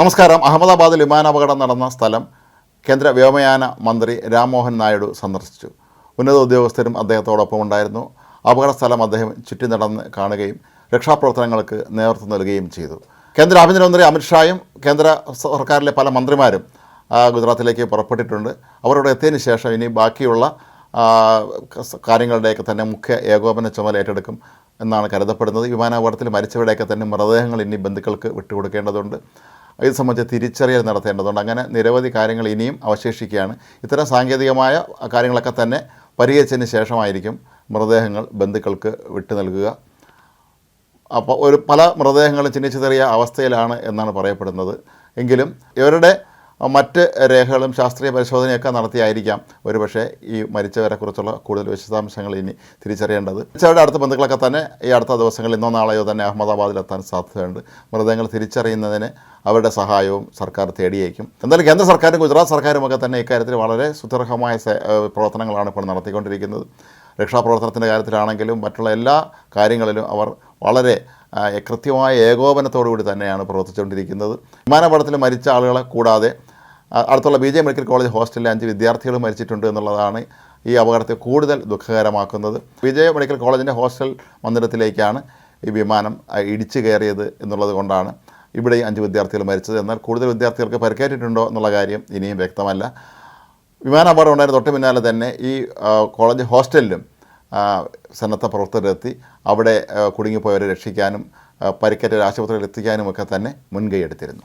നമസ്കാരം. അഹമ്മദാബാദിൽ വിമാനാപകടം നടന്ന സ്ഥലം കേന്ദ്ര വ്യോമയാന മന്ത്രി രാംമോഹൻ നായിഡു സന്ദർശിച്ചു. ഉന്നത ഉദ്യോഗസ്ഥരും അദ്ദേഹത്തോടൊപ്പം ഉണ്ടായിരുന്നു. അപകട സ്ഥലം അദ്ദേഹം ചുറ്റി നടന്ന് കാണുകയും രക്ഷാപ്രവർത്തനങ്ങൾക്ക് നേതൃത്വം നൽകുകയും ചെയ്തു. കേന്ദ്ര ആഭ്യന്തരമന്ത്രി അമിത്ഷായും കേന്ദ്ര സർക്കാരിലെ പല മന്ത്രിമാരും ഗുജറാത്തിലേക്ക് പുറപ്പെട്ടിട്ടുണ്ട്. അവരോട് എത്തിയതിന് ശേഷം ഇനി ബാക്കിയുള്ള കാര്യങ്ങളുടെയൊക്കെ തന്നെ മുഖ്യ ഏകോപന ചുമതല ഏറ്റെടുക്കും എന്നാണ് കരുതപ്പെടുന്നത്. വിമാനാപകടത്തിൽ മരിച്ചവരുടെയൊക്കെ തന്നെ മൃതദേഹങ്ങൾ ഇനി ബന്ധുക്കൾക്ക് വിട്ടുകൊടുക്കേണ്ടതുണ്ട്. ഇത് സംബന്ധിച്ച് തിരിച്ചറിയൽ നടത്തേണ്ടതുണ്ട്. അങ്ങനെ നിരവധി കാര്യങ്ങൾ ഇനിയും അവശേഷിക്കുകയാണ്. ഇത്തരം സാങ്കേതികമായ കാര്യങ്ങളൊക്കെ തന്നെ പരിഹരിച്ചതിന് ശേഷമായിരിക്കും മൃതദേഹങ്ങൾ ബന്ധുക്കൾക്ക് വിട്ടു നൽകുക. അപ്പോൾ ഒരു പല മൃതദേഹങ്ങളും ചിന്നിച്ചിതറിയ അവസ്ഥയിലാണ് എന്നാണ് പറയപ്പെടുന്നത്. എങ്കിലും ഇവരുടെ മറ്റ് രേഖകളും ശാസ്ത്രീയ പരിശോധനയൊക്കെ നടത്തിയായിരിക്കാം ഒരുപക്ഷെ ഈ മരിച്ചവരെക്കുറിച്ചുള്ള കൂടുതൽ വിശദാംശങ്ങൾ ഇനി തിരിച്ചറിയേണ്ടത്. മരിച്ചവരുടെ അടുത്ത ബന്ധുക്കളൊക്കെ തന്നെ ഈ അടുത്ത ദിവസങ്ങളിൽ ഇന്നോ നാളെയോ തന്നെ അഹമ്മദാബാദിലെത്താൻ സാധ്യതയുണ്ട്. മൃതദേഹങ്ങൾ തിരിച്ചറിയുന്നതിന് അവരുടെ സഹായവും സർക്കാർ തേടിയേക്കും. എന്തായാലും കേന്ദ്ര സർക്കാരും ഗുജറാത്ത് സർക്കാരും ഒക്കെ തന്നെ ഇക്കാര്യത്തിൽ വളരെ സുദീർഘമായ സേ- ഏഹ് പ്രവർത്തനങ്ങളാണ് ഇപ്പോൾ നടത്തിക്കൊണ്ടിരിക്കുന്നത്. രക്ഷാപ്രവർത്തനത്തിന്റെ കാര്യത്തിലാണെങ്കിലും മറ്റുള്ള എല്ലാ കാര്യങ്ങളിലും അവർ വളരെ കൃത്യമായ ഏകോപനത്തോടുകൂടി തന്നെയാണ് പ്രവർത്തിച്ചുകൊണ്ടിരിക്കുന്നത്. വിമാനപടത്തിൽ മരിച്ച ആളുകളെ കൂടാതെ അടുത്തുള്ള ബി ജെ മെഡിക്കൽ കോളേജ് ഹോസ്റ്റലിലെ അഞ്ച് വിദ്യാർത്ഥികൾ മരിച്ചിട്ടുണ്ട് എന്നുള്ളതാണ് ഈ അപകടത്തെ കൂടുതൽ ദുഃഖകരമാക്കുന്നത്. വിജയ മെഡിക്കൽ കോളേജിന്റെ ഹോസ്റ്റൽ മന്ദിരത്തിലേക്കാണ് ഈ വിമാനം ഇടിച്ചു കയറിയത് എന്നുള്ളത് കൊണ്ടാണ് ഇവിടെ അഞ്ച് വിദ്യാർത്ഥികൾ മരിച്ചത്. എന്നാൽ കൂടുതൽ വിദ്യാർത്ഥികൾക്ക് പരിക്കേറ്റിട്ടുണ്ടോ എന്നുള്ള കാര്യം ഇനിയും വ്യക്തമല്ല. വിമാന അപകടം ഉണ്ടായിരുന്ന തൊട്ട് പിന്നാലെ തന്നെ ഈ കോളേജ് ഹോസ്റ്റലിലും സന്നദ്ധ പ്രവർത്തകരെത്തി അവിടെ കുടുങ്ങിപ്പോയവരെ രക്ഷിക്കാനും പരിക്കേറ്റ ആശുപത്രിയിൽ എത്തിക്കാനും ഒക്കെ തന്നെ മുൻകൈ എടുത്തിരുന്നു.